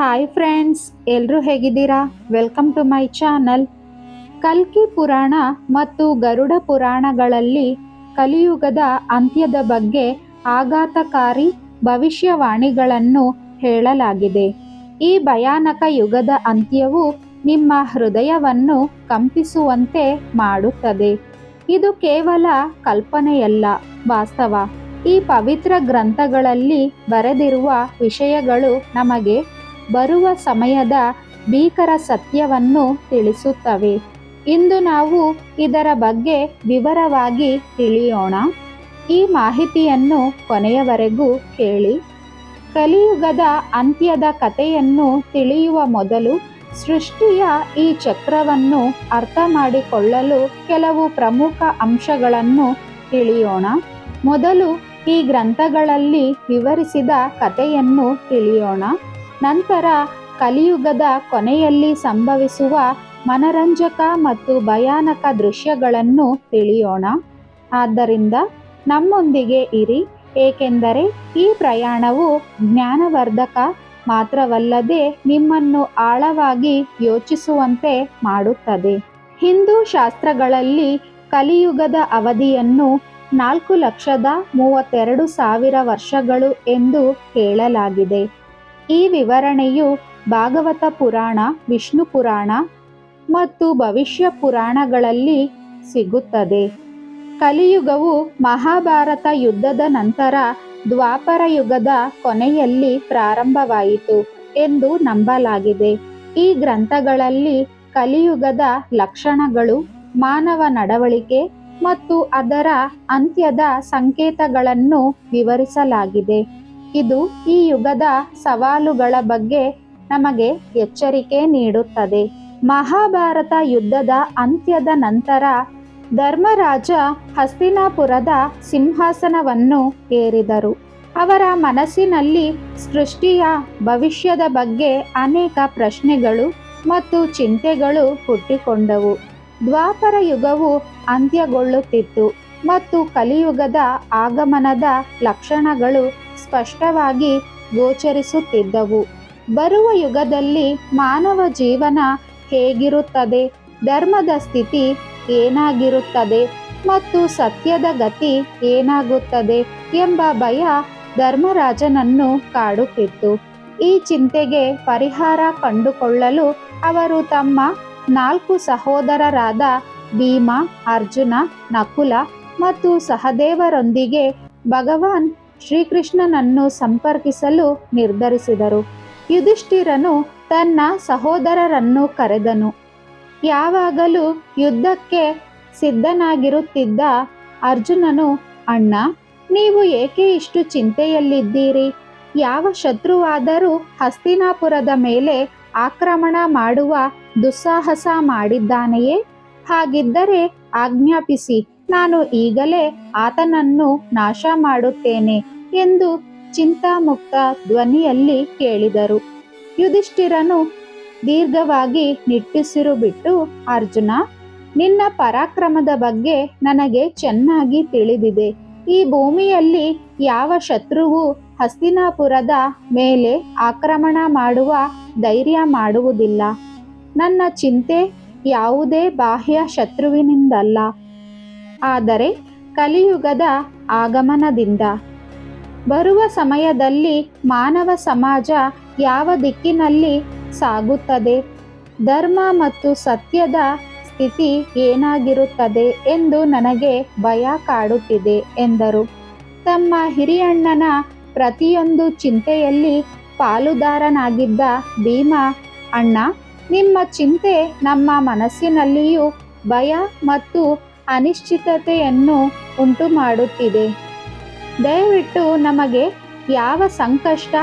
Hi friends ಎಲ್ಲರೂ ಹೇಗಿದ್ದೀರಾ? Welcome to my channel ಕಲ್ಕಿ ಪುರಾಣ ಮತ್ತು ಗರುಡ ಪುರಾಣಗಳಲ್ಲಿ ಕಲಿಯುಗದ ಅಂತ್ಯದ ಬಗ್ಗೆ ಆಘಾತಕಾರಿ ಭವಿಷ್ಯವಾಣಿಗಳನ್ನು ಹೇಳಲಾಗಿದೆ. ಈ ಭಯಾನಕ ಯುಗದ ಅಂತ್ಯವು ನಿಮ್ಮ ಹೃದಯವನ್ನು ಕಂಪಿಸುವಂತೆ ಮಾಡುತ್ತದೆ. ಇದು ಕೇವಲ ಕಲ್ಪನೆಯಲ್ಲ, ವಾಸ್ತವ. ಈ ಪವಿತ್ರ ಗ್ರಂಥಗಳಲ್ಲಿ ಬರೆದಿರುವ ವಿಷಯಗಳು ನಮಗೆ ಬರುವ ಸಮಯದ ಭೀಕರ ಸತ್ಯವನ್ನು ತಿಳಿಸುತ್ತವೆ. ಇಂದು ನಾವು ಇದರ ಬಗ್ಗೆ ವಿವರವಾಗಿ ತಿಳಿಯೋಣ. ಈ ಮಾಹಿತಿಯನ್ನು ಕೊನೆಯವರೆಗೂ ಕೇಳಿ. ಕಲಿಯುಗದ ಅಂತ್ಯದ ಕಥೆಯನ್ನು ತಿಳಿಯುವ ಮೊದಲು ಸೃಷ್ಟಿಯ ಈ ಚಕ್ರವನ್ನು ಅರ್ಥ ಮಾಡಿಕೊಳ್ಳಲು ಕೆಲವು ಪ್ರಮುಖ ಅಂಶಗಳನ್ನು ತಿಳಿಯೋಣ. ಮೊದಲು ಈ ಗ್ರಂಥಗಳಲ್ಲಿ ವಿವರಿಸಿದ ಕಥೆಯನ್ನು ತಿಳಿಯೋಣ. ನಂತರ ಕಲಿಯುಗದ ಕೊನೆಯಲ್ಲಿ ಸಂಭವಿಸುವ ಮನರಂಜಕ ಮತ್ತು ಭಯಾನಕ ದೃಶ್ಯಗಳನ್ನು ತಿಳಿಯೋಣ. ಆದ್ದರಿಂದ ನಮ್ಮೊಂದಿಗೆ ಇರಿ, ಏಕೆಂದರೆ ಈ ಪ್ರಯಾಣವು ಜ್ಞಾನವರ್ಧಕ ಮಾತ್ರವಲ್ಲದೆ ನಿಮ್ಮನ್ನು ಆಳವಾಗಿ ಯೋಚಿಸುವಂತೆ ಮಾಡುತ್ತದೆ. ಹಿಂದೂ ಶಾಸ್ತ್ರಗಳಲ್ಲಿ ಕಲಿಯುಗದ ಅವಧಿಯನ್ನು ನಾಲ್ಕು ಲಕ್ಷದ ಮೂವತ್ತೆರಡು ಸಾವಿರ ವರ್ಷಗಳು ಎಂದು ಹೇಳಲಾಗಿದೆ. ಈ ವಿವರಣೆಯು ಭಾಗವತ ಪುರಾಣ, ವಿಷ್ಣು ಪುರಾಣ ಮತ್ತು ಭವಿಷ್ಯ ಪುರಾಣಗಳಲ್ಲಿ ಸಿಗುತ್ತದೆ. ಕಲಿಯುಗವು ಮಹಾಭಾರತ ಯುದ್ಧದ ನಂತರ ದ್ವಾಪರ ಯುಗದ ಕೊನೆಯಲ್ಲಿ ಪ್ರಾರಂಭವಾಯಿತು ಎಂದು ನಂಬಲಾಗಿದೆ. ಈ ಗ್ರಂಥಗಳಲ್ಲಿ ಕಲಿಯುಗದ ಲಕ್ಷಣಗಳು, ಮಾನವ ನಡವಳಿಕೆ ಮತ್ತು ಅದರ ಅಂತ್ಯದ ಸಂಕೇತಗಳನ್ನು ವಿವರಿಸಲಾಗಿದೆ. ಇದು ಈ ಯುಗದ ಸವಾಲುಗಳ ಬಗ್ಗೆ ನಮಗೆ ಎಚ್ಚರಿಕೆ ನೀಡುತ್ತದೆ. ಮಹಾಭಾರತ ಯುದ್ಧದ ಅಂತ್ಯದ ನಂತರ ಧರ್ಮರಾಜ ಹಸ್ತಿನಾಪುರದ ಸಿಂಹಾಸನವನ್ನು ಏರಿದರು. ಅವರ ಮನಸ್ಸಿನಲ್ಲಿ ಸೃಷ್ಟಿಯ ಭವಿಷ್ಯದ ಬಗ್ಗೆ ಅನೇಕ ಪ್ರಶ್ನೆಗಳು ಮತ್ತು ಚಿಂತೆಗಳು ಹುಟ್ಟಿಕೊಂಡವು. ದ್ವಾಪರ ಯುಗವು ಅಂತ್ಯಗೊಳ್ಳುತ್ತಿತ್ತು ಮತ್ತು ಕಲಿಯುಗದ ಆಗಮನದ ಲಕ್ಷಣಗಳು ಸ್ಪಷ್ಟವಾಗಿ ಗೋಚರಿಸುತ್ತಿದ್ದವು. ಬರುವ ಯುಗದಲ್ಲಿ ಮಾನವ ಜೀವನ ಹೇಗಿರುತ್ತದೆ? ಧರ್ಮದ ಸ್ಥಿತಿ ಏನಾಗಿರುತ್ತದೆ? ಮತ್ತು ಸತ್ಯದ ಗತಿ ಏನಾಗುತ್ತದೆ? ಎಂಬ ಭಯ ಧರ್ಮರಾಜನನ್ನು ಕಾಡುತ್ತಿತ್ತು. ಈ ಚಿಂತೆಗೆ ಪರಿಹಾರ ಕಂಡುಕೊಳ್ಳಲು ಅವರು ತಮ್ಮ ನಾಲ್ಕು ಸಹೋದರರಾದ ಭೀಮ, ಅರ್ಜುನ, ನಕುಲ ಮತ್ತು ಸಹದೇವರೊಂದಿಗೆ ಭಗವಾನ್ ಶ್ರೀಕೃಷ್ಣನನ್ನು ಸಂಪರ್ಕಿಸಲು ನಿರ್ಧರಿಸಿದರು. ಯುಧಿಷ್ಠಿರನು ತನ್ನ ಸಹೋದರರನ್ನು ಕರೆದನು. ಯಾವಾಗಲೂ ಯುದ್ಧಕ್ಕೆ ಸಿದ್ಧನಾಗಿರುತ್ತಿದ್ದ ಅರ್ಜುನನು, ಅಣ್ಣ, ನೀವು ಏಕೆ ಇಷ್ಟು ಚಿಂತೆಯಲ್ಲಿದ್ದೀರಿ? ಯಾವ ಶತ್ರುವಾದರೂ ಹಸ್ತಿನಾಪುರದ ಮೇಲೆ ಆಕ್ರಮಣ ಮಾಡುವ ದುಸ್ಸಾಹಸ ಮಾಡಿದ್ದಾನೆಯೇ? ಹಾಗಿದ್ದರೆ ಆಜ್ಞಾಪಿಸಿ. ನಾನು ಈಗಲೇ ಆತನನ್ನು ನಾಶ ಮಾಡುತ್ತೇನೆ ಎಂದು ಚಿಂತಾಮುಕ್ತ ಧ್ವನಿಯಲ್ಲಿ ಕೇಳಿದರು. ಯುಧಿಷ್ಠಿರನು ದೀರ್ಘವಾಗಿ ನಿಟ್ಟುಸಿರು ಬಿಟ್ಟು, ಅರ್ಜುನ, ನಿನ್ನ ಪರಾಕ್ರಮದ ಬಗ್ಗೆ ನನಗೆ ಚೆನ್ನಾಗಿ ತಿಳಿದಿದೆ. ಈ ಭೂಮಿಯಲ್ಲಿ ಯಾವ ಶತ್ರುವು ಹಸ್ತಿನಾಪುರದ ಮೇಲೆ ಆಕ್ರಮಣ ಮಾಡುವ ಧೈರ್ಯ ಮಾಡುವುದಿಲ್ಲ. ನನ್ನ ಚಿಂತೆ ಯಾವುದೇ ಬಾಹ್ಯ ಶತ್ರುವಿನಿಂದಲ್ಲ. ಆದರೆ ಕಲಿಯುಗದ ಆಗಮನದಿಂದ. ಬರುವ ಸಮಯದಲ್ಲಿ ಮಾನವ ಸಮಾಜ ಯಾವ ದಿಕ್ಕಿನಲ್ಲಿ ಸಾಗುತ್ತದೆ? ಧರ್ಮ ಮತ್ತು ಸತ್ಯದ ಸ್ಥಿತಿ ಏನಾಗಿರುತ್ತದೆ ಎಂದು ನನಗೆ ಭಯ ಕಾಡುತ್ತಿದೆ ಎಂದರು. ತಮ್ಮ ಹಿರಿಯಣ್ಣನ ಪ್ರತಿಯೊಂದು ಚಿಂತೆಯಲ್ಲಿ ಪಾಲುದಾರನಾಗಿದ್ದ ಭೀಮ, ಅಣ್ಣ, ನಿಮ್ಮ ಚಿಂತೆ ನಮ್ಮ ಮನಸ್ಸಿನಲ್ಲಿಯೂ ಭಯ ಮತ್ತು ಅನಿಶ್ಚಿತತೆಯನ್ನು ಉಂಟು ಮಾಡುತ್ತಿದೆ ದಯವಿಟ್ಟು ನಮಗೆ ಯಾವ ಸಂಕಷ್ಟ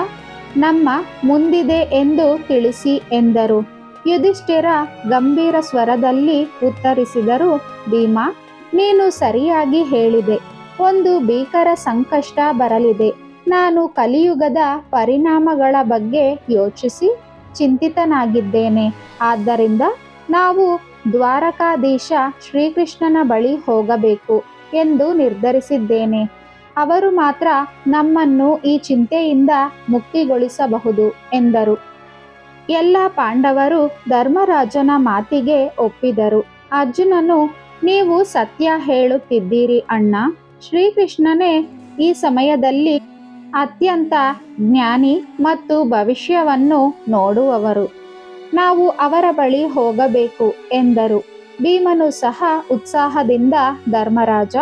ನಮ್ಮ ಮುಂದಿದೆ ಎಂದು ತಿಳಿಸಿ ಎಂದರು. ಯುಧಿಷ್ಠಿರ ಗಂಭೀರ ಸ್ವರದಲ್ಲಿ ಉತ್ತರಿಸಿದರು, ಭೀಮಾ, ನೀನು ಸರಿಯಾಗಿ ಹೇಳಿದೆ. ಒಂದು ಭೀಕರ ಸಂಕಷ್ಟ ಬರಲಿದೆ. ನಾನು ಕಲಿಯುಗದ ಪರಿಣಾಮಗಳ ಬಗ್ಗೆ ಯೋಚಿಸಿ ಚಿಂತಿತನಾಗಿದ್ದೇನೆ. ಆದ್ದರಿಂದ ನಾವು ದ್ವಾರಕಾಧೀಶ ಶ್ರೀಕೃಷ್ಣನ ಬಳಿ ಹೋಗಬೇಕು ಎಂದು ನಿರ್ಧರಿಸಿದ್ದೇನೆ. ಅವರು ಮಾತ್ರ ನಮ್ಮನ್ನು ಈ ಚಿಂತೆಯಿಂದ ಮುಕ್ತಿಗೊಳಿಸಬಹುದು ಎಂದರು. ಎಲ್ಲ ಪಾಂಡವರು ಧರ್ಮರಾಜನ ಮಾತಿಗೆ ಒಪ್ಪಿದರು. ಅರ್ಜುನನು, ನೀವು ಸತ್ಯ ಹೇಳುತ್ತಿದ್ದೀರಿ ಅಣ್ಣ. ಶ್ರೀಕೃಷ್ಣನೇ, ಈ ಸಮಯದಲ್ಲಿ ಅತ್ಯಂತ ಜ್ಞಾನಿ ಮತ್ತು ಭವಿಷ್ಯವನ್ನು ನೋಡುವವರು. ನಾವು ಅವರ ಬಳಿ ಹೋಗಬೇಕು ಎಂದರು. ಭೀಮನು ಸಹ ಉತ್ಸಾಹದಿಂದ, ಧರ್ಮರಾಜ,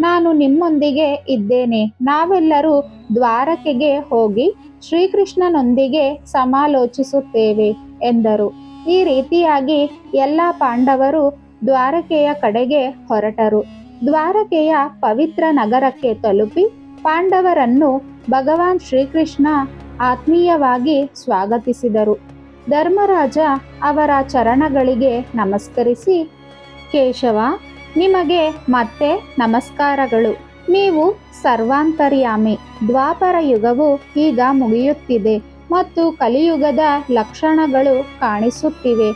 ನಾನು ನಿಮ್ಮೊಂದಿಗೆ ಇದ್ದೇನೆ. ನಾವೆಲ್ಲರೂ ದ್ವಾರಕೆಗೆ ಹೋಗಿ ಶ್ರೀಕೃಷ್ಣನೊಂದಿಗೆ ಸಮಾಲೋಚಿಸುತ್ತೇವೆ ಎಂದರು. ಈ ರೀತಿಯಾಗಿ ಎಲ್ಲ ಪಾಂಡವರು ದ್ವಾರಕೆಯ ಕಡೆಗೆ ಹೊರಟರು. ದ್ವಾರಕೆಯ ಪವಿತ್ರ ನಗರಕ್ಕೆ ತಲುಪಿ ಪಾಂಡವರನ್ನು ಭಗವಾನ್ ಶ್ರೀಕೃಷ್ಣ ಆತ್ಮೀಯವಾಗಿ ಸ್ವಾಗತಿಸಿದರು. ಧರ್ಮರಾಜ ಅವರ ಚರಣಗಳಿಗೆ ನಮಸ್ಕರಿಸಿ, ಕೇಶವ, ನಿಮಗೆ ಮತ್ತೆ ನಮಸ್ಕಾರಗಳು. ನೀವು ಸರ್ವಾಂತರ್ಯಾಮಿ. ದ್ವಾಪರ ಯುಗವು ಈಗ ಮುಗಿಯುತ್ತಿದೆ ಮತ್ತು ಕಲಿಯುಗದ ಲಕ್ಷಣಗಳು ಕಾಣಿಸುತ್ತಿವೆ.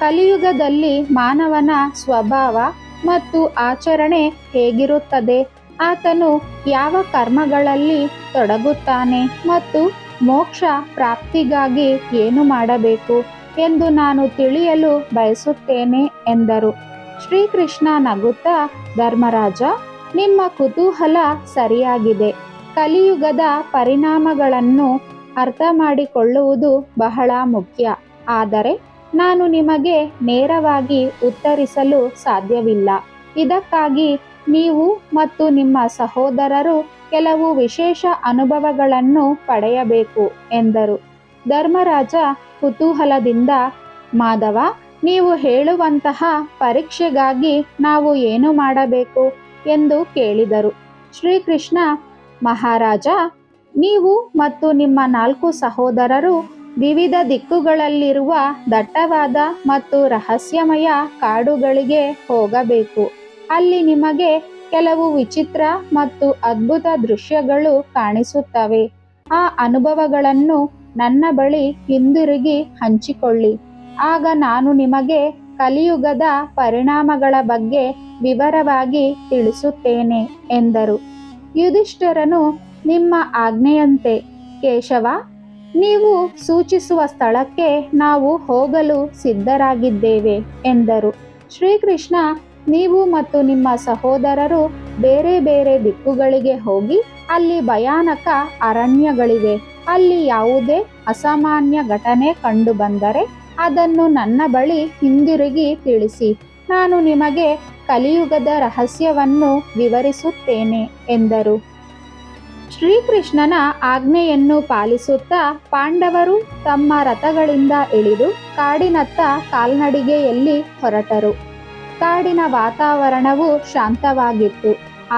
ಕಲಿಯುಗದಲ್ಲಿ ಮಾನವನ ಸ್ವಭಾವ ಮತ್ತು ಆಚರಣೆ ಹೇಗಿರುತ್ತದೆ? ಆತನು ಯಾವ ಕರ್ಮಗಳಲ್ಲಿ ತೊಡಗುತ್ತಾನೆ ಮತ್ತು ಮೋಕ್ಷ ಪ್ರಾಪ್ತಿಗಾಗಿ ಏನು ಮಾಡಬೇಕು ಎಂದು ನಾನು ತಿಳಿಯಲು ಬಯಸುತ್ತೇನೆ ಎಂದರು. ಶ್ರೀಕೃಷ್ಣ ನಗುತ್ತಾ, ಧರ್ಮರಾಜ, ನಿಮ್ಮ ಕುತೂಹಲ ಸರಿಯಾಗಿದೆ. ಕಲಿಯುಗದ ಪರಿಣಾಮಗಳನ್ನು ಅರ್ಥ ಮಾಡಿಕೊಳ್ಳುವುದು ಬಹಳ ಮುಖ್ಯ. ಆದರೆ ನಾನು ನಿಮಗೆ ನೇರವಾಗಿ ಉತ್ತರಿಸಲು ಸಾಧ್ಯವಿಲ್ಲ. ಇದಕ್ಕಾಗಿ ನೀವು ಮತ್ತು ನಿಮ್ಮ ಸಹೋದರರು ಕೆಲವು ವಿಶೇಷ ಅನುಭವಗಳನ್ನು ಪಡೆಯಬೇಕು ಎಂದರು. ಧರ್ಮರಾಜ ಕುತೂಹಲದಿಂದ, ಮಾಧವ, ನೀವು ಹೇಳುವಂತಹ ಪರೀಕ್ಷೆಗಾಗಿ ನಾವು ಏನು ಮಾಡಬೇಕು? ಎಂದು ಕೇಳಿದರು. ಶ್ರೀಕೃಷ್ಣ, ಮಹಾರಾಜ, ನೀವು ಮತ್ತು ನಿಮ್ಮ ನಾಲ್ಕು ಸಹೋದರರು ವಿವಿಧ ದಿಕ್ಕುಗಳಲ್ಲಿರುವ ದಟ್ಟವಾದ ಮತ್ತು ರಹಸ್ಯಮಯ ಕಾಡುಗಳಿಗೆ ಹೋಗಬೇಕು. ಅಲ್ಲಿ ನಿಮಗೆ ಕೆಲವು ವಿಚಿತ್ರ ಮತ್ತು ಅದ್ಭುತ ದೃಶ್ಯಗಳು ಕಾಣಿಸುತ್ತವೆ. ಆ ಅನುಭವಗಳನ್ನು ನನ್ನ ಬಳಿ ಹಿಂದಿರುಗಿ ಹಂಚಿಕೊಳ್ಳಿ. ಆಗ ನಾನು ನಿಮಗೆ ಕಲಿಯುಗದ ಪರಿಣಾಮಗಳ ಬಗ್ಗೆ ವಿವರವಾಗಿ ತಿಳಿಸುತ್ತೇನೆ, ಎಂದರು. ಯುಧಿಷ್ಠರನು, ನಿಮ್ಮ ಆಜ್ಞೆಯಂತೆ, ಕೇಶವ, ನೀವು ಸೂಚಿಸುವ ಸ್ಥಳಕ್ಕೆ ನಾವು ಹೋಗಲು ಸಿದ್ಧರಾಗಿದ್ದೇವೆ, ಎಂದರು. ಶ್ರೀಕೃಷ್ಣ ನೀವು ಮತ್ತು ನಿಮ್ಮ ಸಹೋದರರು ಬೇರೆ ಬೇರೆ ದಿಕ್ಕುಗಳಿಗೆ ಹೋಗಿ ಅಲ್ಲಿ ಭಯಾನಕ ಅರಣ್ಯಗಳಿವೆ. ಅಲ್ಲಿ ಯಾವುದೇ ಅಸಾಮಾನ್ಯ ಘಟನೆ ಕಂಡುಬಂದರೆ ಅದನ್ನು ನನ್ನ ಬಳಿ ಹಿಂದಿರುಗಿ ತಿಳಿಸಿ. ನಾನು ನಿಮಗೆ ಕಲಿಯುಗದ ರಹಸ್ಯವನ್ನು ವಿವರಿಸುತ್ತೇನೆ ಎಂದರು. ಶ್ರೀಕೃಷ್ಣನ ಆಜ್ಞೆಯನ್ನು ಪಾಲಿಸುತ್ತಾ ಪಾಂಡವರು ತಮ್ಮ ರಥಗಳಿಂದ ಇಳಿದು ಕಾಡಿನತ್ತ ಕಾಲ್ನಡಿಗೆಯಲ್ಲಿ ಹೊರಟರು. ಕಾಡಿನ ವಾತಾವರಣವು ಶಾಂತವಾಗಿತ್ತು,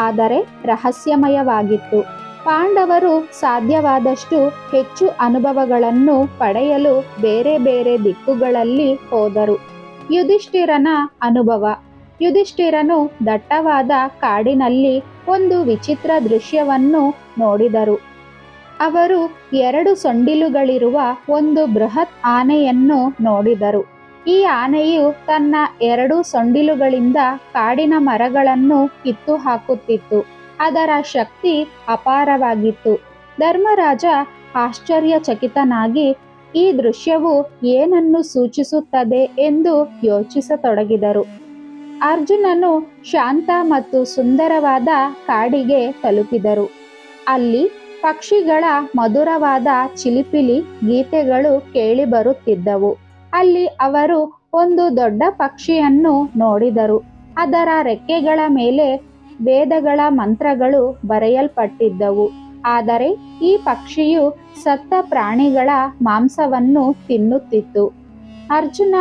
ಆದರೆ ರಹಸ್ಯಮಯವಾಗಿತ್ತು. ಪಾಂಡವರು ಸಾಧ್ಯವಾದಷ್ಟು ಹೆಚ್ಚು ಅನುಭವಗಳನ್ನು ಪಡೆಯಲು ಬೇರೆ ಬೇರೆ ದಿಕ್ಕುಗಳಲ್ಲಿ ಹೋದರು. ಯುಧಿಷ್ಠಿರನ ಅನುಭವ. ಯುಧಿಷ್ಠಿರನು ದಟ್ಟವಾದ ಕಾಡಿನಲ್ಲಿ ಒಂದು ವಿಚಿತ್ರ ದೃಶ್ಯವನ್ನು ನೋಡಿದರು. ಅವರು ಎರಡು ಸೊಂಡಿಲುಗಳಿರುವ ಒಂದು ಬೃಹತ್ ಆನೆಯನ್ನು ನೋಡಿದರು. ಈ ಆನೆಯು ತನ್ನ ಎರಡು ಸೊಂಡಿಲುಗಳಿಂದ ಕಾಡಿನ ಮರಗಳನ್ನು ಕಿತ್ತು ಹಾಕುತ್ತಿತ್ತು. ಅದರ ಶಕ್ತಿ ಅಪಾರವಾಗಿತ್ತು. ಧರ್ಮರಾಜ ಆಶ್ಚರ್ಯಚಕಿತನಾಗಿ, ಈ ದೃಶ್ಯವು ಏನನ್ನು ಸೂಚಿಸುತ್ತದೆ ಎಂದು ಯೋಚಿಸತೊಡಗಿದರು. ಅರ್ಜುನನು ಶಾಂತ ಮತ್ತು ಸುಂದರವಾದ ಕಾಡಿಗೆ ತಲುಪಿದರು. ಅಲ್ಲಿ ಪಕ್ಷಿಗಳ ಮಧುರವಾದ ಚಿಲಿಪಿಲಿ ಗೀತೆಗಳು ಕೇಳಿಬರುತ್ತಿದ್ದವು. ಅಲ್ಲಿ ಅವರು ಒಂದು ದೊಡ್ಡ ಪಕ್ಷಿಯನ್ನು ನೋಡಿದರು. ಅದರ ರೆಕ್ಕೆಗಳ ಮೇಲೆ ವೇದಗಳ ಮಂತ್ರಗಳು ಬರೆಯಲ್ಪಟ್ಟಿದ್ದವು. ಆದರೆ ಈ ಪಕ್ಷಿಯು ಸತ್ತ ಪ್ರಾಣಿಗಳ ಮಾಂಸವನ್ನು ತಿನ್ನುತ್ತಿತ್ತು. ಅರ್ಜುನ,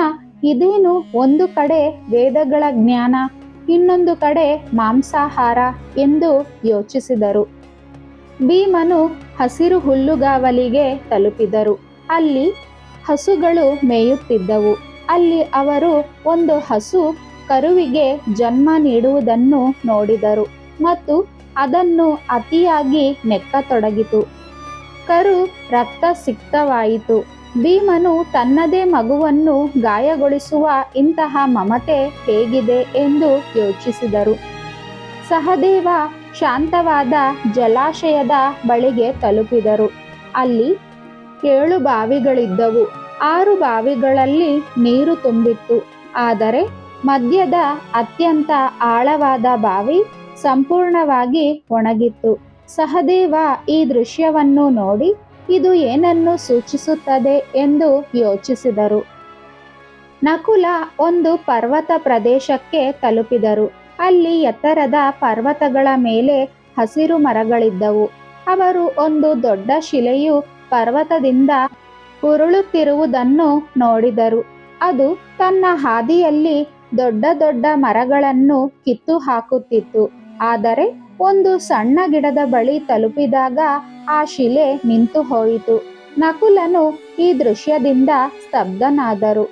ಇದೇನು ಒಂದು ಕಡೆ ವೇದಗಳ ಜ್ಞಾನ, ಇನ್ನೊಂದು ಕಡೆ ಮಾಂಸಾಹಾರ ಎಂದು ಯೋಚಿಸಿದರು. ಭೀಮನು ಹಸಿರು ಹುಲ್ಲುಗಾವಲಿಗೆ ತಲುಪಿದರು. ಅಲ್ಲಿ ಹಸುಗಳು ಮೇಯುತ್ತಿದ್ದವು. ಅಲ್ಲಿ ಅವರು ಒಂದು ಹಸು ಕರುವಿಗೆ ಜನ್ಮ ನೀಡುವುದನ್ನು ನೋಡಿದರು ಮತ್ತು ಅದನ್ನು ಅತಿಯಾಗಿ ನೆಕ್ಕತೊಡಗಿತು. ಕರು ರಕ್ತ ಸಿಕ್ತವಾಯಿತು ಭೀಮನು ತನ್ನದೇ ಮಗುವನ್ನು ಗಾಯಗೊಳಿಸುವ ಇಂತಹ ಮಮತೆ ಹೇಗಿದೆ ಎಂದು ಯೋಚಿಸಿದರು. ಸಹದೇವ ಶಾಂತವಾದ ಜಲಾಶಯದ ಬಳಿಗೆ ತಲುಪಿದರು. ಅಲ್ಲಿ ಏಳು ಬಾವಿಗಳಿದ್ದವು. ಆರು ಬಾವಿಗಳಲ್ಲಿ ನೀರು ತುಂಬಿತ್ತು. ಆದರೆ ಮಧ್ಯದ ಅತ್ಯಂತ ಆಳವಾದ ಬಾವಿ ಸಂಪೂರ್ಣವಾಗಿ ಒಣಗಿತ್ತು. ಸಹದೇವ ಈ ದೃಶ್ಯವನ್ನು ನೋಡಿ, ಇದು ಏನನ್ನು ಸೂಚಿಸುತ್ತದೆ ಎಂದು ಯೋಚಿಸಿದರು. ನಕುಲ ಒಂದು ಪರ್ವತ ಪ್ರದೇಶಕ್ಕೆ ತಲುಪಿದರು. ಅಲ್ಲಿ ಎತ್ತರದ ಪರ್ವತಗಳ ಮೇಲೆ ಹಸಿರು ಮರಗಳಿದ್ದವು. ಅವರು ಒಂದು ದೊಡ್ಡ ಶಿಲೆಯು ಪರ್ವತದಿಂದ ಉರುಳುತ್ತಿರುವುದನ್ನು ನೋಡಿದರು. ಅದು ತನ್ನ ಹಾದಿಯಲ್ಲಿ ದೊಡ್ಡ ದೊಡ್ಡ ಮರಗಳನ್ನು ಕಿತ್ತು ಹಾಕುತ್ತಿತ್ತು ಆದರೆ ಒಂದು ಸಣ್ಣ ಗಿಡದ ಬಳಿ ತಲುಪಿದಾಗ ಆ ಶಿಲೆ ನಿಂತು ಹೋಯಿತು ನಕುಲನು ಈ ದೃಶ್ಯದಿಂದ ಸ್ತಬ್ಧನಾದರು.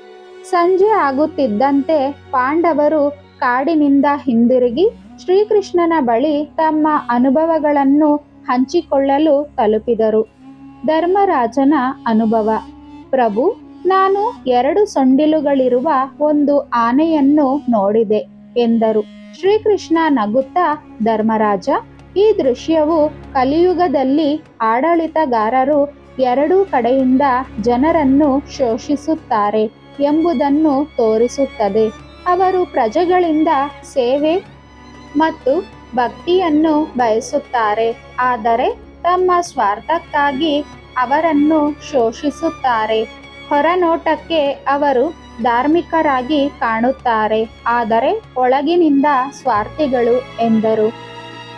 ಸಂಜೆ ಆಗುತ್ತಿದ್ದಂತೆ ಪಾಂಡವರು ಕಾಡಿನಿಂದ ಹಿಂದಿರುಗಿ ಶ್ರೀಕೃಷ್ಣನ ಬಳಿ ತಮ್ಮ ಅನುಭವಗಳನ್ನು ಹಂಚಿಕೊಳ್ಳಲು ತಲುಪಿದರು. ಧರ್ಮರಾಜನ ಅನುಭವ. ಪ್ರಭು, ನಾನು ಎರಡು ಸೊಂಡಿಲುಗಳಿರುವ ಒಂದು ಆನೆಯನ್ನು ನೋಡಿದೆ ಎಂದರು. ಶ್ರೀಕೃಷ್ಣ ನಗುತ್ತಾ, ಧರ್ಮರಾಜ, ಈ ದೃಶ್ಯವು ಕಲಿಯುಗದಲ್ಲಿ ಆಡಳಿತಗಾರರು ಎರಡೂ ಕಡೆಯಿಂದ ಜನರನ್ನು ಶೋಷಿಸುತ್ತಾರೆ ಎಂಬುದನ್ನು ತೋರಿಸುತ್ತದೆ. ಅವರು ಪ್ರಜೆಗಳಿಂದ ಸೇವೆ ಮತ್ತು ಭಕ್ತಿಯನ್ನು ಬಯಸುತ್ತಾರೆ. ಆದರೆ ತಮ್ಮ ಸ್ವಾರ್ಥಕ್ಕಾಗಿ ಅವರನ್ನು ಶೋಷಿಸುತ್ತಾರೆ. ಹೊರನೋಟಕ್ಕೆ ಅವರು ಧಾರ್ಮಿಕರಾಗಿ ಕಾಣುತ್ತಾರೆ. ಆದರೆ ಒಳಗಿನಿಂದ ಸ್ವಾರ್ಥಿಗಳು ಎಂದರು.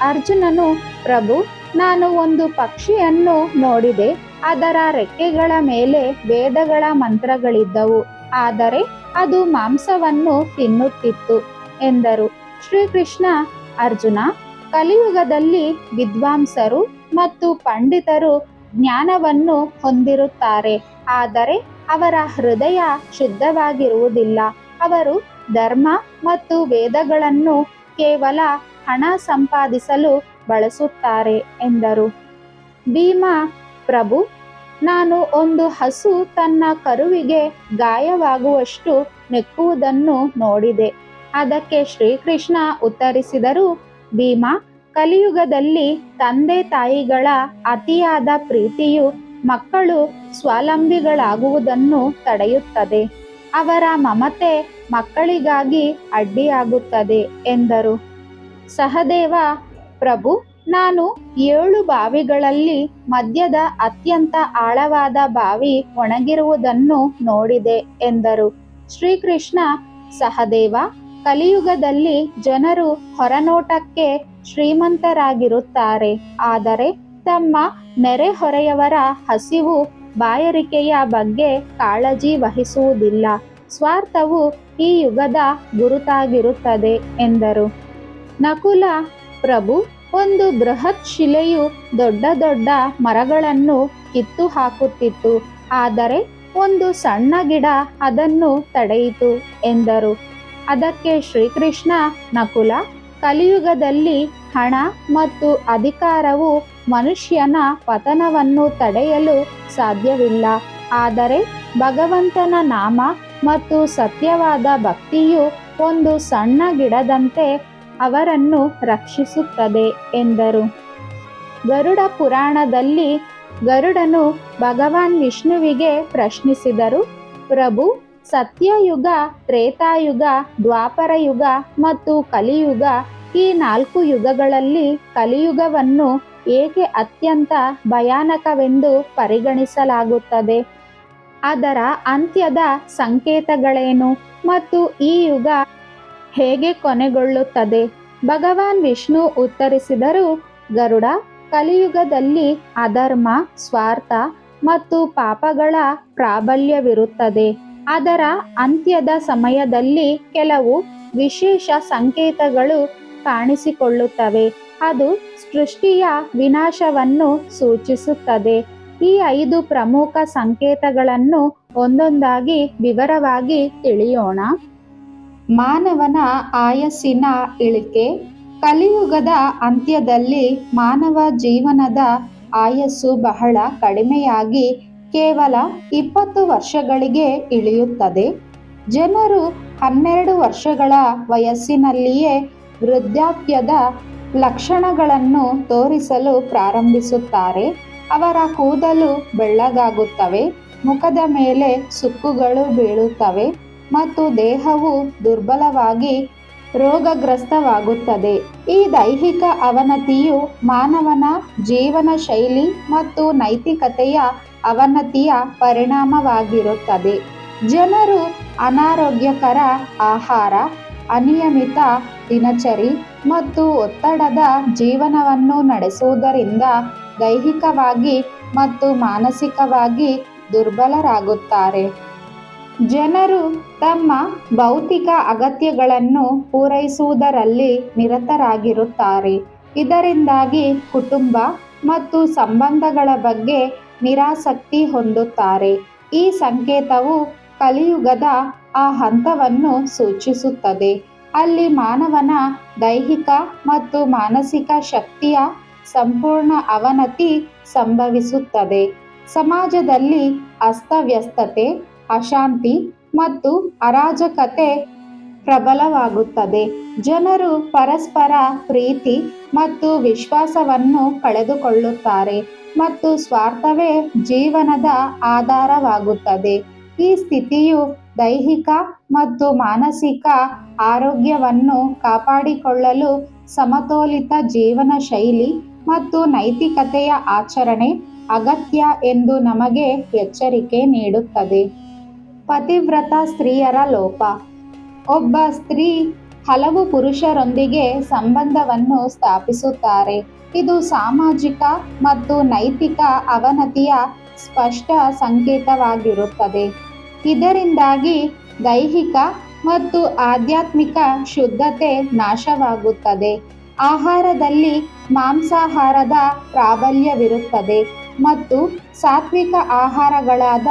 ಅರ್ಜುನನು, ಪ್ರಭು, ನಾನು ಒಂದು ಪಕ್ಷಿಯನ್ನು ನೋಡಿದೆ. ಅದರ ರೆಕ್ಕೆಗಳ ಮೇಲೆ ವೇದಗಳ ಮಂತ್ರಗಳಿದ್ದವು. ಆದರೆ ಅದು ಮಾಂಸವನ್ನು ತಿನ್ನುತ್ತಿತ್ತು, ಎಂದರು. ಶ್ರೀಕೃಷ್ಣ, ಅರ್ಜುನ, ಕಲಿಯುಗದಲ್ಲಿ ವಿದ್ವಾಂಸರು ಮತ್ತು ಪಂಡಿತರು ಜ್ಞಾನವನ್ನು ಹೊಂದಿರುತ್ತಾರೆ. ಆದರೆ ಅವರ ಹೃದಯ ಶುದ್ಧವಾಗಿರುವುದಿಲ್ಲ. ಅವರು ಧರ್ಮ ಮತ್ತು ವೇದಗಳನ್ನು ಕೇವಲ ಹಣ ಸಂಪಾದಿಸಲು ಬಳಸುತ್ತಾರೆ ಎಂದರು. ಭೀಮಾ, ಪ್ರಭು, ನಾನು ಒಂದು ಹಸು ತನ್ನ ಕರುವಿಗೆ ಗಾಯವಾಗುವಷ್ಟು ನೆಕ್ಕುವುದನ್ನು ನೋಡಿದೆ. ಅದಕ್ಕೆ ಶ್ರೀಕೃಷ್ಣ ಉತ್ತರಿಸಿದರು, ಭೀಮ ಕಲಿಯುಗದಲ್ಲಿ ತಂದೆ ತಾಯಿಗಳ ಅತಿಯಾದ ಪ್ರೀತಿಯು ಮಕ್ಕಳು ಸ್ವಾವಲಂಬಿಗಳಾಗುವುದನ್ನು ತಡೆಯುತ್ತದೆ. ಅವರ ಮಮತೆ ಮಕ್ಕಳಿಗಾಗಿ ಅಡ್ಡಿಯಾಗುತ್ತದೆ ಎಂದರು. ಸಹದೇವ, ಪ್ರಭು, ನಾನು ಏಳು ಬಾವಿಗಳಲ್ಲಿ ಮಧ್ಯದ ಅತ್ಯಂತ ಆಳವಾದ ಬಾವಿ ಒಣಗಿರುವುದನ್ನು ನೋಡಿದೆ ಎಂದರು. ಶ್ರೀಕೃಷ್ಣ, ಸಹದೇವ ಕಲಿಯುಗದಲ್ಲಿ ಜನರು ಹೊರನೋಟಕ್ಕೆ ಶ್ರೀಮಂತರಾಗಿರುತ್ತಾರೆ. ಆದರೆ ತಮ್ಮ ನೆರೆಹೊರೆಯವರ ಹಸಿವು ಬಾಯರಿಕೆಯ ಬಗ್ಗೆ ಕಾಳಜಿ ವಹಿಸುವುದಿಲ್ಲ. ಸ್ವಾರ್ಥವು ಈ ಯುಗದ ಗುರುತಾಗಿರುತ್ತದೆ ಎಂದರು. ನಕುಲ ಪ್ರಭು, ಒಂದು ಬೃಹತ್ ಶಿಲೆಯು ದೊಡ್ಡ ದೊಡ್ಡ ಮರಗಳನ್ನು ಕಿತ್ತು ಹಾಕುತ್ತಿತ್ತು ಆದರೆ ಒಂದು ಸಣ್ಣ ಗಿಡ ಅದನ್ನು ತಡೆಯಿತು ಎಂದರು. ಅದಕ್ಕೆ ಶ್ರೀಕೃಷ್ಣ ನಕುಲ, ಕಲಿಯುಗದಲ್ಲಿ ಹಣ ಮತ್ತು ಅಧಿಕಾರವು ಮನುಷ್ಯನ ಪತನವನ್ನು ತಡೆಯಲು ಸಾಧ್ಯವಿಲ್ಲ. ಆದರೆ ಭಗವಂತನ ನಾಮ ಮತ್ತು ಸತ್ಯವಾದ ಭಕ್ತಿಯು ಒಂದು ಸಣ್ಣ ಗಿಡದಂತೆ ಅವರನ್ನು ರಕ್ಷಿಸುತ್ತದೆ ಎಂದರು. ಗರುಡ ಪುರಾಣದಲ್ಲಿ ಗರುಡನು ಭಗವಾನ್ ವಿಷ್ಣುವಿಗೆ ಪ್ರಶ್ನಿಸಿದರು, ಪ್ರಭು ಸತ್ಯಯುಗ, ತ್ರೇತಾಯುಗ, ದ್ವಾಪರಯುಗ ಮತ್ತು ಕಲಿಯುಗ ಈ ನಾಲ್ಕು ಯುಗಗಳಲ್ಲಿ ಕಲಿಯುಗವನ್ನು ಏಕೆ ಅತ್ಯಂತ ಭಯಾನಕವೆಂದು ಪರಿಗಣಿಸಲಾಗುತ್ತದೆ? ಅದರ ಅಂತ್ಯದ ಸಂಕೇತಗಳೇನು ಮತ್ತು ಈ ಯುಗ ಹೇಗೆ ಕೊನೆಗೊಳ್ಳುತ್ತದೆ? ಭಗವಾನ್ ವಿಷ್ಣು ಉತ್ತರಿಸಿದರು, ಗರುಡ, ಕಲಿಯುಗದಲ್ಲಿ ಅಧರ್ಮ, ಸ್ವಾರ್ಥ ಮತ್ತು ಪಾಪಗಳ ಪ್ರಾಬಲ್ಯವಿರುತ್ತದೆ. ಅದರ ಅಂತ್ಯದ ಸಮಯದಲ್ಲಿ ಕೆಲವು ವಿಶೇಷ ಸಂಕೇತಗಳು ಕಾಣಿಸಿಕೊಳ್ಳುತ್ತವೆ. ಅದು ಸೃಷ್ಟಿಯ ವಿನಾಶವನ್ನು ಸೂಚಿಸುತ್ತದೆ. ಈ ಐದು ಪ್ರಮುಖ ಸಂಕೇತಗಳನ್ನು ಒಂದೊಂದಾಗಿ ವಿವರವಾಗಿ ತಿಳಿಯೋಣ. ಮಾನವನ ಆಯಸ್ಸಿನ ಇಳಿಕೆ. ಕಲಿಯುಗದ ಅಂತ್ಯದಲ್ಲಿ ಮಾನವ ಜೀವನದ ಆಯಸ್ಸು ಬಹಳ ಕಡಿಮೆಯಾಗಿ ಕೇವಲ ಇಪ್ಪತ್ತು ವರ್ಷಗಳಿಗೆ ಇಳಿಯುತ್ತದೆ. ಜನರು ಹನ್ನೆರಡು ವರ್ಷಗಳ ವಯಸ್ಸಿನಲ್ಲಿಯೇ ವೃದ್ಧಾಪ್ಯದ ಲಕ್ಷಣಗಳನ್ನು ತೋರಿಸಲು ಪ್ರಾರಂಭಿಸುತ್ತಾರೆ. ಅವರ ಕೂದಲು ಬೆಳ್ಳಗಾಗುತ್ತವೆ, ಮುಖದ ಮೇಲೆ ಸುಕ್ಕುಗಳು ಬೀಳುತ್ತವೆ ಮತ್ತು ದೇಹವು ದುರ್ಬಲವಾಗಿ ರೋಗಗ್ರಸ್ತವಾಗುತ್ತದೆ. ಈ ದೈಹಿಕ ಅವನತಿಯು ಮಾನವನ ಜೀವನ ಶೈಲಿ ಮತ್ತು ನೈತಿಕತೆಯ ಅವನತಿಯ ಪರಿಣಾಮವಾಗಿರುತ್ತದೆ. ಜನರು ಅನಾರೋಗ್ಯಕರ ಆಹಾರ, ಅನಿಯಮಿತ ದಿನಚರಿ ಮತ್ತು ಒತ್ತಡದ ಜೀವನವನ್ನು ನಡೆಸುವುದರಿಂದ ದೈಹಿಕವಾಗಿ ಮತ್ತು ಮಾನಸಿಕವಾಗಿ ದುರ್ಬಲರಾಗುತ್ತಾರೆ. ಜನರು ತಮ್ಮ ಭೌತಿಕ ಅಗತ್ಯಗಳನ್ನು ಪೂರೈಸುವುದರಲ್ಲಿ ನಿರತರಾಗಿರುತ್ತಾರೆ. ಇದರಿಂದಾಗಿ ಕುಟುಂಬ ಮತ್ತು ಸಂಬಂಧಗಳ ಬಗ್ಗೆ ನಿರಾಸಕ್ತಿ ಹೊಂದುತ್ತಾರೆ. ಈ ಸಂಕೇತವು ಕಲಿಯುಗದ ಆ ಹಂತವನ್ನು ಸೂಚಿಸುತ್ತದೆ. ಅಲ್ಲಿ ಮಾನವನ ದೈಹಿಕ ಮತ್ತು ಮಾನಸಿಕ ಶಕ್ತಿಯ ಸಂಪೂರ್ಣ ಅವನತಿ ಸಂಭವಿಸುತ್ತದೆ. ಸಮಾಜದಲ್ಲಿ ಅಸ್ತವ್ಯಸ್ತತೆ, ಅಶಾಂತಿ ಮತ್ತು ಅರಾಜಕತೆ ಪ್ರಬಲವಾಗುತ್ತದೆ. ಜನರು ಪರಸ್ಪರ ಪ್ರೀತಿ ಮತ್ತು ವಿಶ್ವಾಸವನ್ನು ಕಳೆದುಕೊಳ್ಳುತ್ತಾರೆ. ಮತ್ತು ಸ್ವಾರ್ಥವೇ ಜೀವನದ ಆಧಾರವಾಗುತ್ತದೆ. ಈ ಸ್ಥಿತಿಯು ದೈಹಿಕ ಮತ್ತು ಮಾನಸಿಕ ಆರೋಗ್ಯವನ್ನು ಕಾಪಾಡಿಕೊಳ್ಳಲು ಸಮತೋಲಿತ ಜೀವನ ಶೈಲಿ ಮತ್ತು ನೈತಿಕತೆಯ ಆಚರಣೆ ಅಗತ್ಯ ಎಂದು ನಮಗೆ ಎಚ್ಚರಿಕೆ ನೀಡುತ್ತದೆ. ಪತಿವ್ರತ ಸ್ತ್ರೀಯರ ಲೋಪ. ಒಬ್ಬ ಸ್ತ್ರೀ ಹಲವು ಪುರುಷರೊಂದಿಗೆ ಸಂಬಂಧವನ್ನು ಸ್ಥಾಪಿಸುತ್ತಾರೆ. ಇದು ಸಾಮಾಜಿಕ ಮತ್ತು ನೈತಿಕ ಅವನತಿಯ ಸ್ಪಷ್ಟ ಸಂಕೇತವಾಗಿರುತ್ತದೆ. ಇದರಿಂದಾಗಿ ದೈಹಿಕ ಮತ್ತು ಆಧ್ಯಾತ್ಮಿಕ ಶುದ್ಧತೆ ನಾಶವಾಗುತ್ತದೆ. ಆಹಾರದಲ್ಲಿ ಮಾಂಸಾಹಾರದ ಪ್ರಾಬಲ್ಯವಿರುತ್ತದೆ ಮತ್ತು ಸಾತ್ವಿಕ ಆಹಾರಗಳಾದ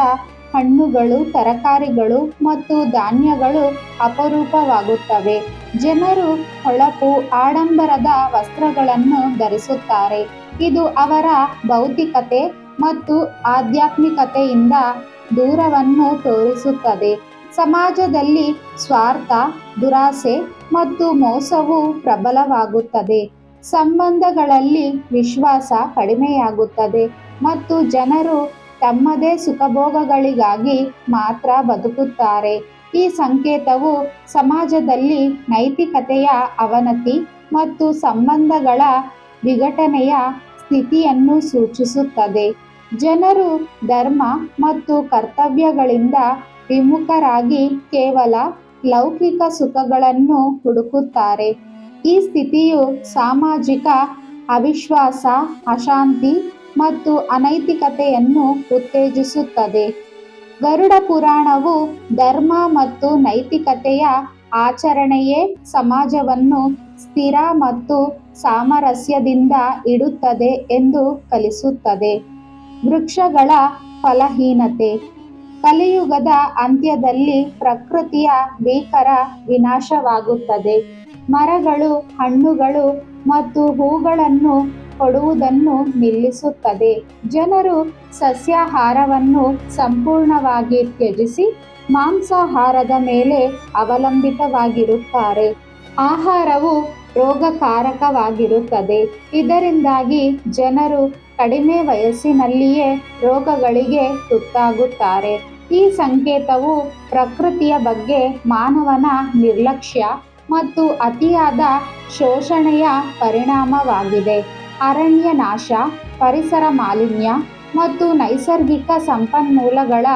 ಹಣ್ಣುಗಳು, ತರಕಾರಿಗಳು ಮತ್ತು ಧಾನ್ಯಗಳು ಅಪರೂಪವಾಗುತ್ತವೆ. ಜನರು ಹೊಳಪು, ಆಡಂಬರದ ವಸ್ತ್ರಗಳನ್ನು ಧರಿಸುತ್ತಾರೆ. ಇದು ಅವರ ಭೌತಿಕತೆ ಮತ್ತು ಆಧ್ಯಾತ್ಮಿಕತೆಯಿಂದ ದೂರವನ್ನು ತೋರಿಸುತ್ತದೆ. ಸಮಾಜದಲ್ಲಿ ಸ್ವಾರ್ಥ, ದುರಾಸೆ ಮತ್ತು ಮೋಸವು ಪ್ರಬಲವಾಗುತ್ತದೆ. ಸಂಬಂಧಗಳಲ್ಲಿ ವಿಶ್ವಾಸ ಕಡಿಮೆಯಾಗುತ್ತದೆ ಮತ್ತು ಜನರು ತಮ್ಮದೇ ಸುಖಭೋಗಗಳಿಗಾಗಿ ಮಾತ್ರ ಬದುಕುತ್ತಾರೆ. ಈ ಸಂಕೇತವು ಸಮಾಜದಲ್ಲಿ ನೈತಿಕತೆಯ ಅವನತಿ ಮತ್ತು ಸಂಬಂಧಗಳ ವಿಘಟನೆಯ ಸ್ಥಿತಿಯನ್ನು ಸೂಚಿಸುತ್ತದೆ. ಜನರು ಧರ್ಮ ಮತ್ತು ಕರ್ತವ್ಯಗಳಿಂದ ವಿಮುಖರಾಗಿ ಕೇವಲ ಲೌಕಿಕ ಸುಖಗಳನ್ನು ಹುಡುಕುತ್ತಾರೆ. ಈ ಸ್ಥಿತಿಯು ಸಾಮಾಜಿಕ ಅವಿಶ್ವಾಸ, ಅಶಾಂತಿ ಮತ್ತು ಅನೈತಿಕತೆಯನ್ನು ಉತ್ತೇಜಿಸುತ್ತದೆ. ಗರುಡ ಪುರಾಣವು ಧರ್ಮ ಮತ್ತು ನೈತಿಕತೆಯ ಆಚರಣೆಯೇ ಸಮಾಜವನ್ನು ಸ್ಥಿರ ಮತ್ತು ಸಾಮರಸ್ಯದಿಂದ ಇಡುತ್ತದೆ ಎಂದು ಕಲಿಸುತ್ತದೆ. ವೃಕ್ಷಗಳ ಫಲಹೀನತೆ. ಕಲಿಯುಗದ ಅಂತ್ಯದಲ್ಲಿ ಪ್ರಕೃತಿಯ ಭೀಕರ ವಿನಾಶವಾಗುತ್ತದೆ. ಮರಗಳು, ಹಣ್ಣುಗಳು ಮತ್ತು ಹೂಗಳನ್ನು ಕೊಡುವುದನ್ನು ನಿಲ್ಲಿಸುತ್ತದೆ. ಜನರು ಸಸ್ಯಾಹಾರವನ್ನು ಸಂಪೂರ್ಣವಾಗಿ ತ್ಯಜಿಸಿ ಮಾಂಸಾಹಾರದ ಮೇಲೆ ಅವಲಂಬಿತವಾಗಿರುತ್ತಾರೆ. ಆಹಾರವು ರೋಗಕಾರಕವಾಗಿರುತ್ತದೆ. ಇದರಿಂದಾಗಿ ಜನರು ಕಡಿಮೆ ವಯಸ್ಸಿನಲ್ಲಿಯೇ ರೋಗಗಳಿಗೆ ತುತ್ತಾಗುತ್ತಾರೆ. ಈ ಸಂಕೇತವು ಪ್ರಕೃತಿಯ ಬಗ್ಗೆ ಮಾನವನ ನಿರ್ಲಕ್ಷ್ಯ ಮತ್ತು ಅತಿಯಾದ ಶೋಷಣೆಯ ಪರಿಣಾಮವಾಗಿದೆ. ಅರಣ್ಯ ನಾಶ ಪರಿಸರ ಮಾಲಿನ್ಯ ಮತ್ತು ನೈಸರ್ಗಿಕ ಸಂಪನ್ಮೂಲಗಳ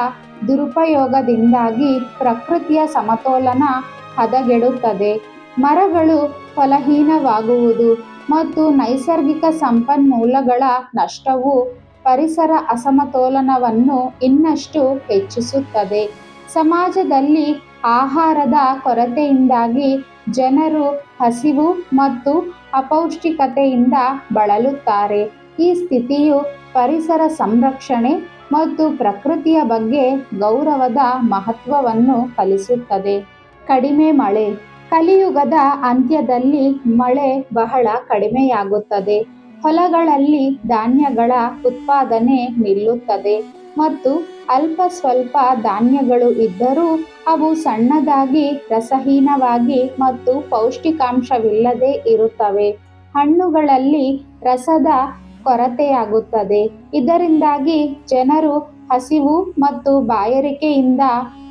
ದುರುಪಯೋಗದಿಂದಾಗಿ ಪ್ರಕೃತಿಯ ಸಮತೋಲನ ಹದಗೆಡುತ್ತದೆ. ಮರಗಳು ಫಲಹೀನವಾಗುವುದು ಮತ್ತು ನೈಸರ್ಗಿಕ ಸಂಪನ್ಮೂಲಗಳ ನಷ್ಟವು ಪರಿಸರ ಅಸಮತೋಲನವನ್ನು ಇನ್ನಷ್ಟು ಹೆಚ್ಚಿಸುತ್ತದೆ. ಸಮಾಜದಲ್ಲಿ ಆಹಾರದ ಕೊರತೆಯಿಂದಾಗಿ ಜನರು ಹಸಿವು ಮತ್ತು ಅಪೌಷ್ಟಿಕತೆಯಿಂದ ಬಳಲುತ್ತಾರೆ. ಈ ಸ್ಥಿತಿಯು ಪರಿಸರ ಸಂರಕ್ಷಣೆ ಮತ್ತು ಪ್ರಕೃತಿಯ ಬಗ್ಗೆ ಗೌರವದ ಮಹತ್ವವನ್ನು ಕಲಿಸುತ್ತದೆ. ಕಡಿಮೆ ಮಳೆ. ಕಲಿಯುಗದ ಅಂತ್ಯದಲ್ಲಿ ಮಳೆ ಬಹಳ ಕಡಿಮೆಯಾಗುತ್ತದೆ. ಹೊಲಗಳಲ್ಲಿ ಧಾನ್ಯಗಳ ಉತ್ಪಾದನೆ ನಿಲ್ಲುತ್ತದೆ. ಮತ್ತು ಅಲ್ಪ ಸ್ವಲ್ಪ ಧಾನ್ಯಗಳು ಇದ್ದರೂ ಅವು ಸಣ್ಣದಾಗಿ ರಸಹೀನವಾಗಿ ಮತ್ತು ಪೌಷ್ಟಿಕಾಂಶವಿಲ್ಲದೆ ಇರುತ್ತವೆ. ಹಣ್ಣುಗಳಲ್ಲಿ ರಸದ ಕೊರತೆಯಾಗುತ್ತದೆ. ಇದರಿಂದಾಗಿ ಜನರು ಹಸಿವು ಮತ್ತು ಬಾಯಾರಿಕೆಯಿಂದ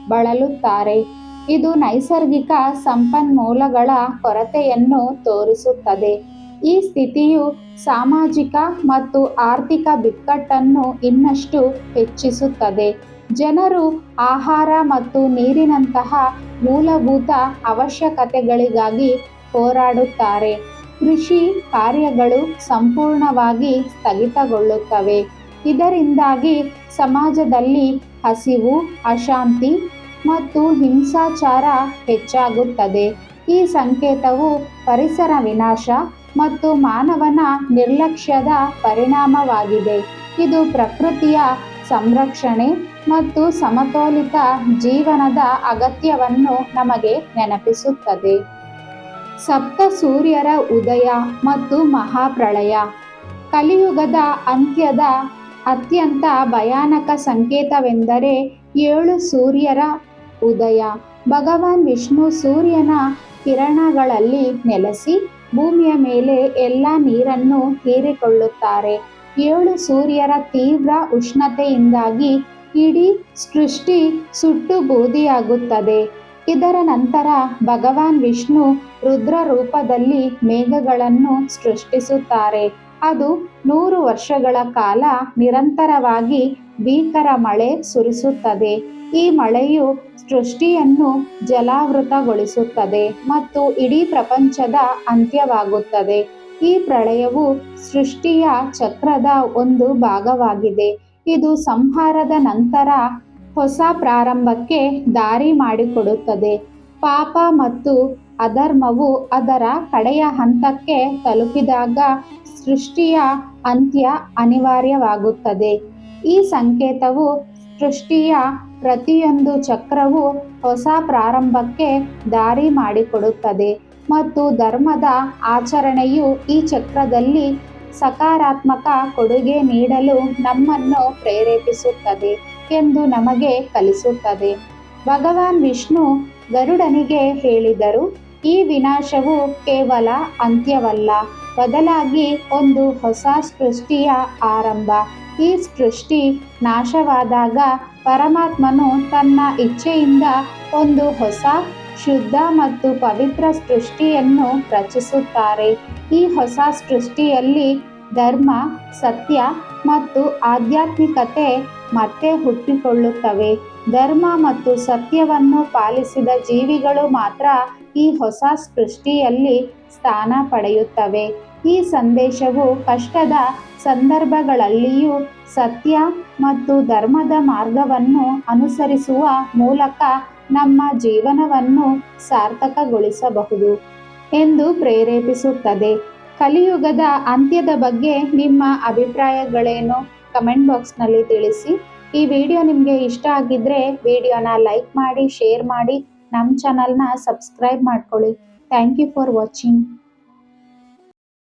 ಬಳಲುತ್ತಾರೆ. ಇದು ನೈಸರ್ಗಿಕ ಸಂಪನ್ಮೂಲಗಳ ಕೊರತೆಯನ್ನು ತೋರಿಸುತ್ತದೆ. ಈ ಸ್ಥಿತಿಯು ಸಾಮಾಜಿಕ ಮತ್ತು ಆರ್ಥಿಕ ಬಿಕ್ಕಟ್ಟನ್ನು ಇನ್ನಷ್ಟು ಹೆಚ್ಚಿಸುತ್ತದೆ. ಜನರು ಆಹಾರ ಮತ್ತು ನೀರಿನಂತಹ ಮೂಲಭೂತ ಅವಶ್ಯಕತೆಗಳಿಗಾಗಿ ಹೋರಾಡುತ್ತಾರೆ. ಕೃಷಿ ಕಾರ್ಯಗಳು ಸಂಪೂರ್ಣವಾಗಿ ಸ್ಥಗಿತಗೊಳ್ಳುತ್ತವೆ. ಇದರಿಂದಾಗಿ ಸಮಾಜದಲ್ಲಿ ಹಸಿವು, ಅಶಾಂತಿ ಮತ್ತು ಹಿಂಸಾಚಾರ ಹೆಚ್ಚಾಗುತ್ತದೆ. ಈ ಸಂಕೇತವು ಪರಿಸರ ವಿನಾಶ ಮತ್ತು ಮಾನವನ ನಿರ್ಲಕ್ಷ್ಯದ ಪರಿಣಾಮವಾಗಿದೆ. ಇದು ಪ್ರಕೃತಿಯ ಸಂರಕ್ಷಣೆ ಮತ್ತು ಸಮತೋಲಿತ ಜೀವನದ ಅಗತ್ಯವನ್ನು ನಮಗೆ ನೆನಪಿಸುತ್ತದೆ. ಸಪ್ತ ಸೂರ್ಯರ ಉದಯ ಮತ್ತು ಮಹಾಪ್ರಳಯ. ಕಲಿಯುಗದ ಅಂತ್ಯದ ಅತ್ಯಂತ ಭಯಾನಕ ಸಂಕೇತವೆಂದರೆ ಏಳು ಸೂರ್ಯರ ಉದಯ. ಭಗವಾನ್ ವಿಷ್ಣು ಸೂರ್ಯನ ಕಿರಣಗಳಲ್ಲಿ ನೆಲೆಸಿ ಭೂಮಿಯ ಮೇಲೆ ಎಲ್ಲ ನೀರನ್ನು ಹೀರಿಕೊಳ್ಳುತ್ತಾರೆ. ಏಳು ಸೂರ್ಯರ ತೀವ್ರ ಉಷ್ಣತೆಯಿಂದಾಗಿ ಇಡೀ ಸೃಷ್ಟಿ ಸುಟ್ಟು ಬೂದಿಯಾಗುತ್ತದೆ ಇದರ ನಂತರ ಭಗವಾನ್ ವಿಷ್ಣು ರುದ್ರ ರೂಪದಲ್ಲಿ ಮೇಘಗಳನ್ನು ಸೃಷ್ಟಿಸುತ್ತಾರೆ. ಅದು ನೂರು ವರ್ಷಗಳ ಕಾಲ ನಿರಂತರವಾಗಿ ಭೀಕರ ಮಳೆ ಸುರಿಸುತ್ತದೆ. ಈ ಮಳೆಯು ಸೃಷ್ಟಿಯನ್ನು ಜಲಾವೃತಗೊಳಿಸುತ್ತದೆ ಮತ್ತು ಇಡೀ ಪ್ರಪಂಚದ ಅಂತ್ಯವಾಗುತ್ತದೆ. ಈ ಪ್ರಳಯವು ಸೃಷ್ಟಿಯ ಚಕ್ರದ ಒಂದು ಭಾಗವಾಗಿದೆ. ಇದು ಸಂಹಾರದ ನಂತರ ಹೊಸ ಪ್ರಾರಂಭಕ್ಕೆ ದಾರಿ ಮಾಡಿಕೊಡುತ್ತದೆ. ಪಾಪ ಮತ್ತು ಅಧರ್ಮವು ಅದರ ಕಡೆಯ ಹಂತಕ್ಕೆ ತಲುಪಿದಾಗ ಸೃಷ್ಟಿಯ ಅಂತ್ಯ ಅನಿವಾರ್ಯವಾಗುತ್ತದೆ. ಈ ಸಂಕೇತವು ಸೃಷ್ಟಿಯ ಪ್ರತಿಯೊಂದು ಚಕ್ರವು ಹೊಸ ಪ್ರಾರಂಭಕ್ಕೆ ದಾರಿ ಮಾಡಿಕೊಡುತ್ತದೆ ಮತ್ತು ಧರ್ಮದ ಆಚರಣೆಯು ಈ ಚಕ್ರದಲ್ಲಿ ಸಕಾರಾತ್ಮಕ ಕೊಡುಗೆ ನೀಡಲು ನಮ್ಮನ್ನು ಪ್ರೇರೇಪಿಸುತ್ತದೆ ಎಂದು ನಮಗೆ ಕಲಿಸುತ್ತದೆ. ಭಗವಾನ್ ವಿಷ್ಣು ಗರುಡನಿಗೆ ಹೇಳಿದರು, ಈ ವಿನಾಶವು ಕೇವಲ ಅಂತ್ಯವಲ್ಲ, ಬದಲಾಗಿ ಒಂದು ಹೊಸ ಸೃಷ್ಟಿಯ ಆರಂಭ. ಈ ಸೃಷ್ಟಿ ನಾಶವಾದಾಗ ಪರಮಾತ್ಮನು ತನ್ನ ಇಚ್ಛೆಯಿಂದ ಒಂದು ಹೊಸ, ಶುದ್ಧ ಮತ್ತು ಪವಿತ್ರ ಸೃಷ್ಟಿಯನ್ನು ರಚಿಸುತ್ತಾರೆ. ಈ ಹೊಸ ಸೃಷ್ಟಿಯಲ್ಲಿ ಧರ್ಮ, ಸತ್ಯ ಮತ್ತು ಆಧ್ಯಾತ್ಮಿಕತೆ ಮತ್ತೆ ಹುಟ್ಟಿಕೊಳ್ಳುತ್ತವೆ. ಧರ್ಮ ಮತ್ತು ಸತ್ಯವನ್ನು ಪಾಲಿಸಿದ ಜೀವಿಗಳು ಮಾತ್ರ ಈ ಹೊಸ ಸೃಷ್ಟಿಯಲ್ಲಿ ಸ್ಥಾನ ಪಡೆಯುತ್ತವೆ. ಈ ಸಂದೇಶವು ಕಷ್ಟದ ಸಂದರ್ಭಗಳಲ್ಲಿಯೂ ಸತ್ಯ ಮತ್ತು ಧರ್ಮದ ಮಾರ್ಗವನ್ನು ಅನುಸರಿಸುವ ಮೂಲಕ ನಮ್ಮ ಜೀವನವನ್ನು ಸಾರ್ಥಕಗೊಳಿಸಬಹುದು ಎಂದು ಪ್ರೇರೇಪಿಸುತ್ತದೆ. ಕಲಿಯುಗದ ಅಂತ್ಯದ ಬಗ್ಗೆ ನಿಮ್ಮ ಅಭಿಪ್ರಾಯಗಳೇನು? ಕಮೆಂಟ್ ಬಾಕ್ಸ್ನಲ್ಲಿ ತಿಳಿಸಿ. ಈ ವಿಡಿಯೋ ನಿಮಗೆ ಇಷ್ಟ ಆಗಿದ್ರೆ ವಿಡಿಯೋನ ಲೈಕ್ ಮಾಡಿ, ಶೇರ್ ಮಾಡಿ, ನಮ್ಮ ಚಾನಲ್ನ ಸಬ್ಸ್ಕ್ರೈಬ್ ಮಾಡ್ಕೊಳ್ಳಿ. Thank you for watching.